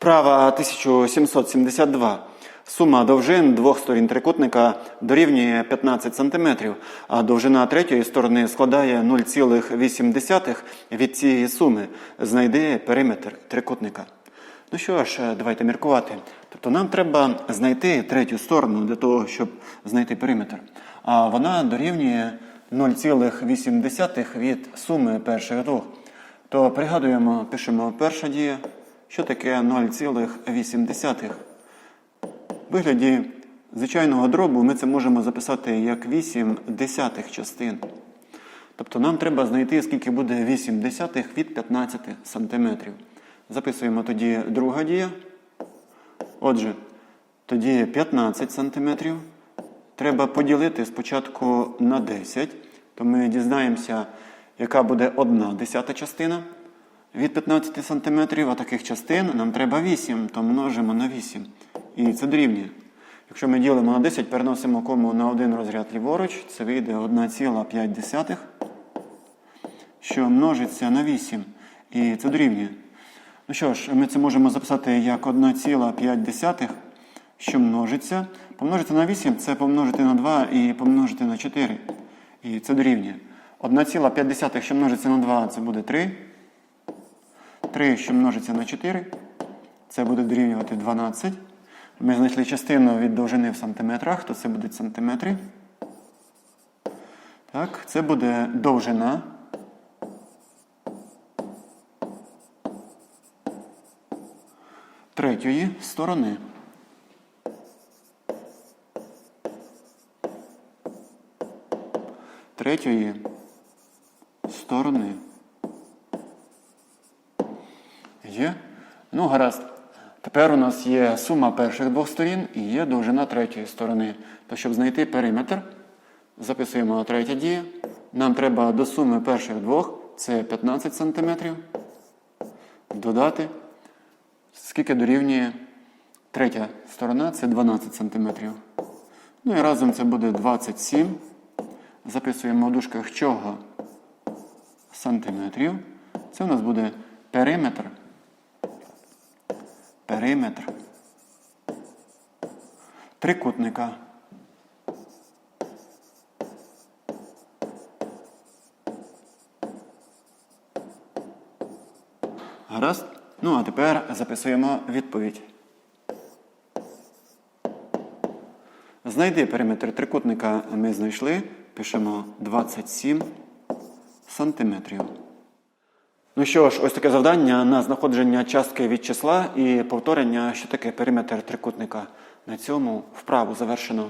Вправа 1772. Сума довжин двох сторін трикутника дорівнює 15 см, а довжина третьої сторони складає 0,8 від цієї суми. Знайди периметр трикутника. Ну що ж, давайте міркувати. Тобто нам треба знайти третю сторону для того, щоб знайти периметр. А вона дорівнює 0,8 від суми перших двох. То пригадуємо, пишемо перша дія. Що таке 0,8? В вигляді звичайного дробу ми це можемо записати як 8 десятих частин. Тобто нам треба знайти, скільки буде 8 десятих від 15 сантиметрів. Записуємо тоді друга дія. Отже, тоді 15 сантиметрів. Треба поділити спочатку на 10, то ми дізнаємося, яка буде одна десята частина від 15 сантиметрів, таких частин нам треба 8, то множимо на 8. І це дорівнює. Якщо ми ділимо на 10, переносимо кому на один розряд ліворуч, це вийде 1,5, що множиться на 8. І це дорівнює. Ну що ж, ми це можемо записати як 1,5, що множиться. Помножити на 8 це помножити на 2 і помножити на 4. І це дорівнює. 1,5, що множиться на 2, це буде 3. 3, що множиться на 4, це буде дорівнювати 12. Ми знайшли частину від довжини в сантиметрах, то це будуть сантиметри. Так, це буде довжина. Третьої сторони. Третьої сторони. Є? Ну, гаразд. Тепер у нас є сума перших двох сторін і є довжина третьої сторони. То, щоб знайти периметр, записуємо третя дія. Нам треба до суми перших двох, це 15 см, додати. Скільки дорівнює третя сторона, це 12 см. Ну і разом це буде 27. Записуємо в дужках чого сантиметрів. Це у нас буде периметр. Периметр трикутника. Гаразд. Ну, а тепер записуємо відповідь. Знайди периметр трикутника ми знайшли. Пишемо 27 сантиметрів. Ну що ж, ось таке завдання на знаходження частки від числа і повторення, що таке периметр трикутника. На цьому вправу завершено.